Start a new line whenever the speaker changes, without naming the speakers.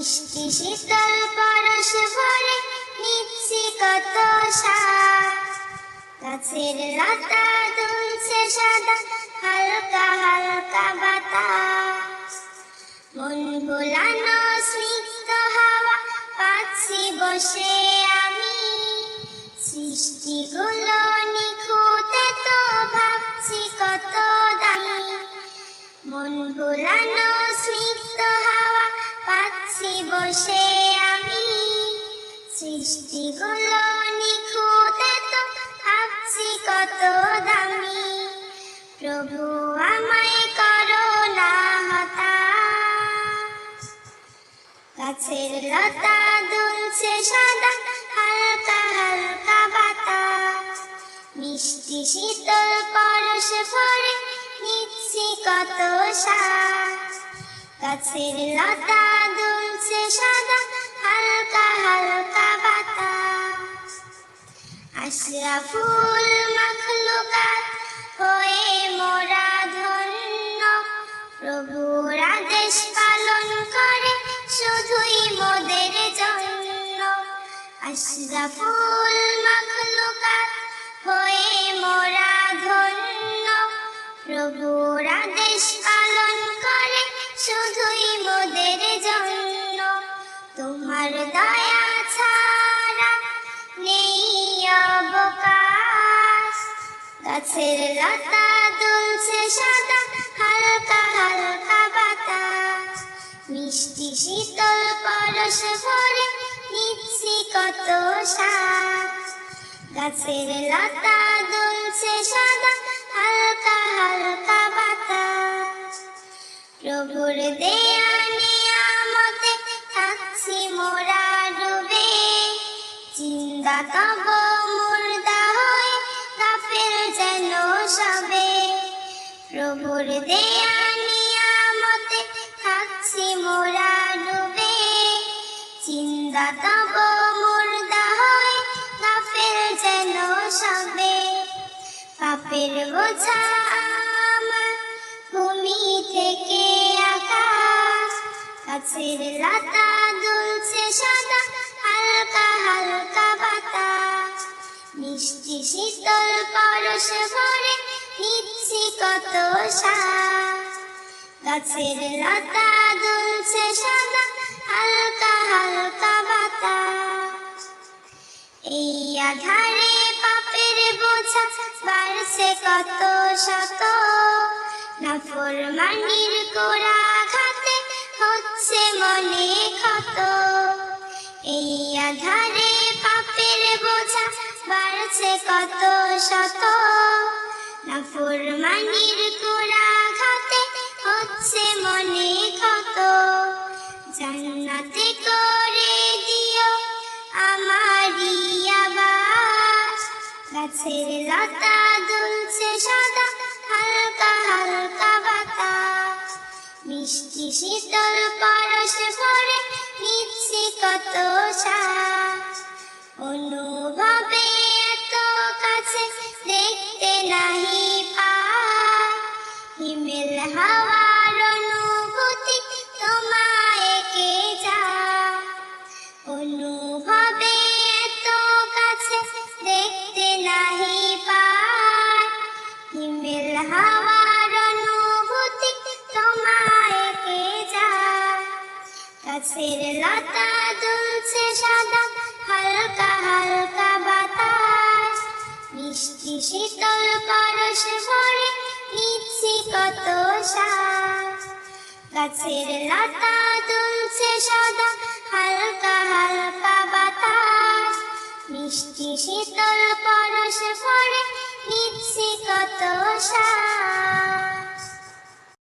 মিষ্টি শীতল পরশ নিচ্ছি কত শ্বাস গাছের লতা দুলছে সদা, হালকা হালকা বাতাস। মন ভোলানো স্নিগ্ধ হাওয়া পাচ্ছি বসে আমি। সৃষ্টিগুলো নিখুঁতে বসে আমি সৃষ্টিগুলো নিখুঁতে তো ভাবছি কত দামি। প্রভু আমায় করো না হতাশ। গাছের লতা দুলছে সাদা, হালকা হালকা বাতাস। মিষ্টি শীতল পরশ ভরে নিচ্ছি কত শ্বাস গাছের লতা সাদা, হালকা হালকা বাতাস। আশরাফুল মখলুকাত হয়ে মোরা ধন্য। প্রভুর আদেশ পালন করে শুধুই মোদের জন্য। আশরাফুল গাছের লতা সাদা, হালকা হালকা মিষ্টি শীতল কত গাছের লতা সাদা, হালকা হালকা প্রভুর দেয়া থাকছি মোরা ডুবে। চিন্তা তব মুর্দা হয়ে কাফের যেন সবে। প্রভুর দেয়া নিয়ামতে থাকছি মোরা ডুবে। চিন্তা তব মুর্দা হয়ে কাফের যেন সবে। পাপের বোঝা আমার ভূমি থেকে আকাশ গাছের লতা মিষ্টি শীতল পরশ ভরে নিচ্ছি কত গাছের লতা দুলছে সাদা, হালকা হালকা বাতাস। এই আধারে পাপের বোঝা বাড়ছে কত শত। নাফরমানির কোরা ঘাতে হচ্ছে মনে ক্ষত। এই আধারে পাপের বোঝা বাড়ছে কত শত। নাফরমানির কোরা ঘাতে হচ্ছে মনে ক্ষত। জান্নাতে করে দিও আমারি আবাস। গাছের লতা দুলছে সাদা, হালকা হালকা বাতাস। মিষ্টি শীতল পরশ ভরে নিচ্ছি কত হাওয়ার অনুভূতি তোমায় কে যায় অনুভবে এত কাছে দেখতে নাহি পাই হিমেল হাওয়ার অনুভূতি তোমায় কে যায় গাছের লতা দুলছে সাদা, হালকা হালকা বাতাস। মিষ্টি শীতল পরশ ভরে নিচ্ছি কত শ্বাস গাছের লতা দুলছে সাদা হালকা হালকা